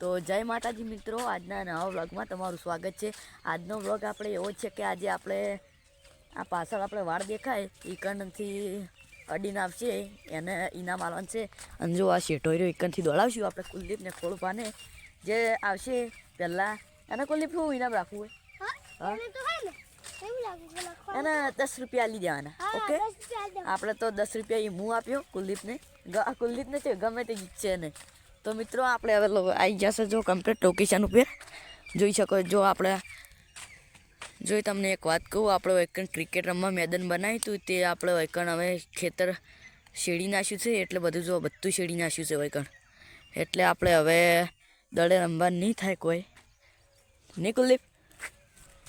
તો જય માતાજી મિત્રો આજના નવા વ્લોગમાં તમારું સ્વાગત છે. આજનો વ્લોગ આપણે એવો છે કે આજે આપણે આ પાછળ આપણે વાળ દેખાય ઈકણથી અડીને આવશે એને ઇનામ આવવાનું છે. અને જો આ શેઠો ઈકણથી દોડાવશું આપણે કુલદીપને ખોળપાને જે આવશે પહેલાં એને કુલદીપ શું ઇનામ રાખવું હોય? હા? એને દસ રૂપિયા લઈ દેવાના ઓકે? આપણે તો દસ રૂપિયા એ હું આપ્યો કુલદીપને. કુલદીપને છે ગમે તે જીતશે ને તો મિત્રો આપણે હવે આવી જશે જો કમ્પ્લીટ લોકેશન ઉપર. જોઈ શકો જો આપણે જોઈ તમને એક વાત કહું આપણે વૈકણ ક્રિકેટ રમવા મેદાન બનાવ્યું હતું તે આપણે વૈકણ હવે ખેતર શેડી નાખ્યું છે એટલે બધું જો બધું શેડી નાખ્યું છે વૈકણ એટલે આપણે હવે દડે રમવા નહીં થાય કોઈ. નહીં કુલદીપ?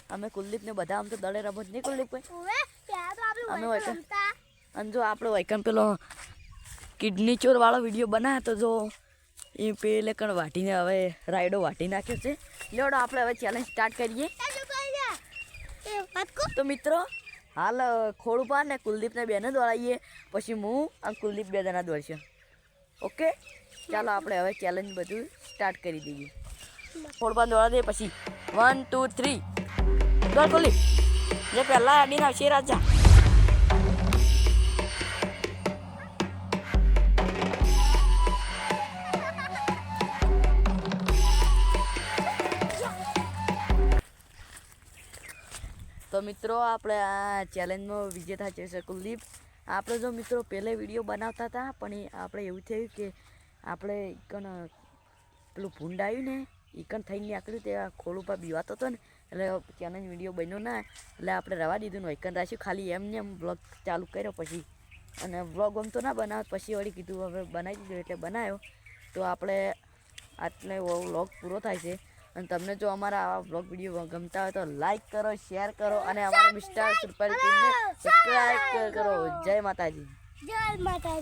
અમે કુલદીપને બધા આમ તો દડે જ નહીં કુલદીપ કોઈ. અમે વૈકણ અને જો આપણે વૈકણ પેલો કિડની ચોર વાળો વીડિયો બનાવ્યો તો જો એ પેલે કણ વાટીને હવે રાયડો વાટી નાખ્યો છે. લેવડો, આપણે હવે ચેલેન્જ સ્ટાર્ટ કરીએ. તો મિત્રો, હાલ ખોડુપા ને કુલદીપને બેને દોડાવીએ પછી હું અને કુલદીપ બે જણા દોડશે. ઓકે? ચાલો, આપણે હવે ચેલેન્જ બધું સ્ટાર્ટ કરી દઈએ. ખોડપા દોડા દઈએ પછી વન ટુ થ્રી દોડ કુલદીપ. જે પહેલાં અડીને આવશે રાજા. તો મિત્રો, આપણે આ ચેલેન્જમાં વિજેતા છે કુલદીપ. આપણે જો મિત્રો પહેલે વીડિયો બનાવતા હતા, પણ આપણે એવું થયું કે આપણે ઇકન પેલું ભૂંડ આવ્યું ને ઇકન થઈને નીકળ્યું તે ખોળ ઉપર બીવાતો હતો ને, એટલે ચેલેન્જ વીડિયો બન્યો ના, એટલે આપણે રવા દીધું ને ઇકન રાખ્યું ખાલી એમને એમ બ્લોગ ચાલુ કર્યો પછી. અને બ્લોગ આમ તો ના બનાવ પછી વળી કીધું હવે બનાવી દીધું એટલે બનાવ્યો તો આપણે આટલે વ્લોગ પૂરો થાય છે. અને તમને જો અમારા આવા બ્લોગ વીડિયો ગમતા હોય તો લાઈક કરો શેર કરો અને અમારા મિસ્ટર સુપર ટીમને સબસ્ક્રાઈબ કરો. જય માતાજી. જય માતાજી.